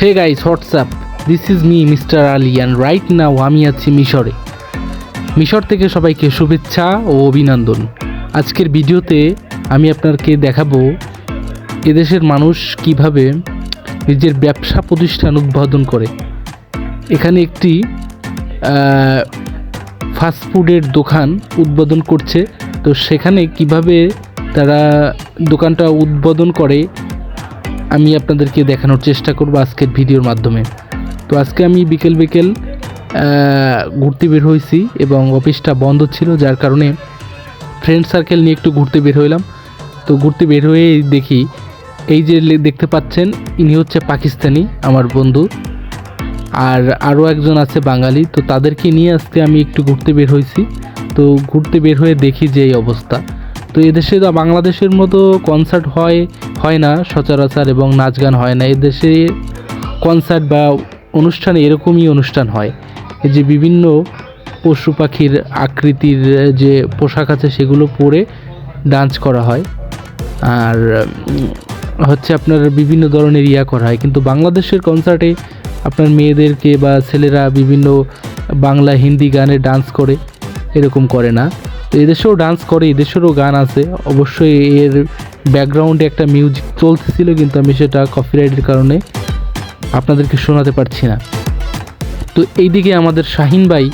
Hey guys WhatsApp this is me mister Ali and right now আমি আছি মিশরে। মিশর থেকে সবাইকে শুভেচ্ছা ও অভিনন্দন। আজকের ভিডিওতে আমি আপনাকে দেখাবো এদেশের মানুষ কীভাবে নিজের ব্যবসা প্রতিষ্ঠান উদ্বোধন করে। এখানে একটি ফাস্টফুডের দোকান উদ্বোধন করছে। তো সেখানে কীভাবে তারা দোকানটা উদ্বোধন করে আমি আপনাদেরকে দেখানোর চেষ্টা করব আজকের ভিডিওর মাধ্যমে। তো আজকে আমি বিকেল বিকেল ঘুরতে বের হয়েছি এবং অফিসটা বন্ধ ছিল, যার কারণে ফ্রেন্ড সার্কেল নিয়ে একটু ঘুরতে বের হইলাম। তো ঘুরতে বের হয়ে দেখি, এই যে দেখতে পাচ্ছেন, ইনি হচ্ছে পাকিস্তানি, আমার বন্ধু। আর আরও একজন আছে বাঙালি, তো তাদেরকে নিয়ে আসতে আমি একটু ঘুরতে বের হয়েছি। তো ঘুরতে বের হয়ে দেখি যে এই অবস্থা। তো এদেশে বাংলাদেশের মতো কনসার্ট হয় হয় না, সচরাচর এবং নাচ গান হয় না। এদেশে কনসার্ট বা অনুষ্ঠানে এরকমই অনুষ্ঠান হয়। যে বিভিন্ন পশু পাখির আকৃতির যে পোশাক আছে, সেগুলো পরে ডান্স করা হয়। আর হচ্ছে আপনার বিভিন্ন ধরনের ইয়া করা হয়। কিন্তু বাংলাদেশের কনসার্টে আপনার মেয়েদেরকে বা ছেলেরা বিভিন্ন বাংলা, হিন্দি গানে ডান্স করে, এরকম করে না। তো এদেশেও ডান্স করে, এদেশেরও গান আছে। অবশ্যই এর ব্যাকগ্রাউন্ডে একটা মিউজিক চলতেছিল, কিন্তু আমি সেটা কপিরাইটের কারণে আপনাদেরকে শোনাতে পারছি না। তো এইদিকে আমাদের শাহিন ভাই,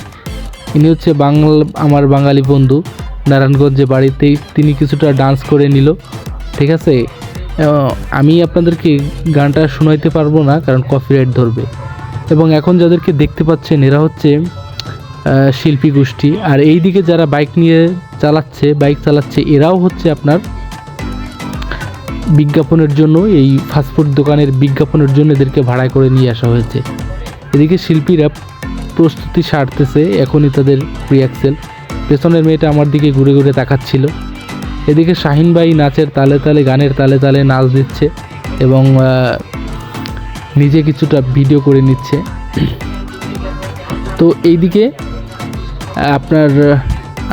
ইনি হচ্ছে বাংলা, আমার বাঙালি বন্ধু। নারায়ণগঞ্জে বাড়িতে তিনি কিছুটা ডান্স করে নিল, ঠিক আছে? আমি আপনাদেরকে গানটা শোনাইতে পারব না, কারণ কপিরাইট ধরবে। এবং এখন যাদেরকে দেখতে পাচ্ছেন, এরা হচ্ছে শিল্পী গোষ্ঠী। আর এই দিকে যারা বাইক নিয়ে চালাচ্ছে বাইক চালাচ্ছে, এরাও হচ্ছে আপনার বিজ্ঞাপনের জন্য, এই ফাস্টফুড দোকানের বিজ্ঞাপনের জন্য এদেরকে ভাড়া করে নিয়ে আসা হয়েছে। এদিকে শিল্পীরা প্রস্তুতি সারতেছে, এখনই তাদের রিয়াক্সেল পেছনের মেয়েটা আমার দিকে ঘুরে ঘুরে তাকাচ্ছিল। এদিকে শাহিন ভাই নাচের তালে তালে, গানের তালে তালে নাচ দিচ্ছে এবং নিজে কিছুটা ভিডিও করে নিচ্ছে। তো এইদিকে, আপনার,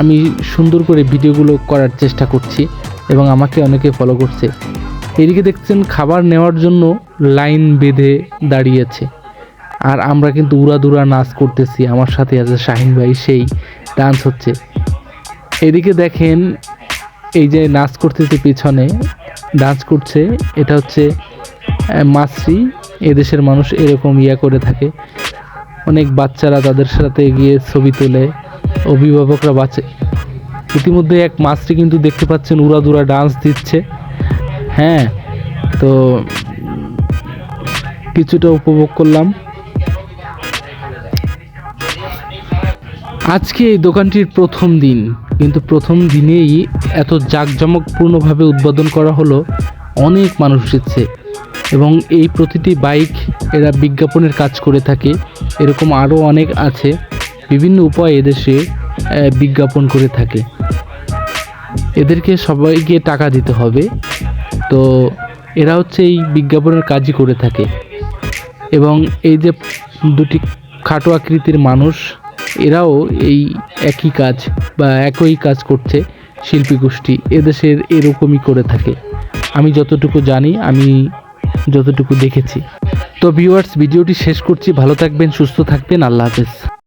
আমি সুন্দর করে ভিডিওগুলো করার চেষ্টা করছি এবং আমাকে অনেকে ফলো করছে। এদিকে দেখছেন খাবার নেওয়ার জন্য লাইন বেঁধে দাঁড়িয়েছে। আর আমরা কিন্তু উড়াদুরা নাচ করতেছি, আমার সাথে আছে শাহিন ভাই, সেই ডান্স হচ্ছে। এদিকে দেখেন এই যে নাচ করতেছে পিছনে ডান্স করছে, এটা হচ্ছে মাছরি। এদেশের মানুষ এরকম ইয়া করে থাকে। অনেক বাচ্চারা তাদের সাথে গিয়ে ছবি তোলে, অভিভাবকরা বাঁচে। ইতিমধ্যে এক মাছটি কিন্তু দেখতে পাচ্ছেন উড়াদুরা ডান্স দিচ্ছে। হ্যাঁ তো কিছুটা উপভোগ করলাম। আজকে এই দোকানটির প্রথম দিন, কিন্তু প্রথম দিনেই এত জাঁকজমকপূর্ণভাবে উদ্বোধন করা হলো অনেক মানুষ এসেছে এবং এই প্রতিটি বাইক এরা বিজ্ঞাপনের কাজ করে থাকে, এরকম আরও অনেক আছে, বিভিন্ন উপায়ে এদেশে বিজ্ঞাপন করে থাকে। এদেরকে সবাইকে টাকা দিতে হবে। তো এরা হচ্ছে এই বিজ্ঞাপনের কাজই করে থাকে। এবং এই যে দুটি খাটো আকৃতির মানুষ, এরাও এই একই কাজ বা একই কাজ করছে শিল্পী গোষ্ঠী। এদেশের এরকমই করে থাকে। আমি যতটুকু জানি, আমি যতটুকু দেখেছি। তো ভিউয়ার্স ভিডিওটি শেষ করছি। ভালো থাকবেন, সুস্থ থাকবেন। আল্লাহ হাফেজ।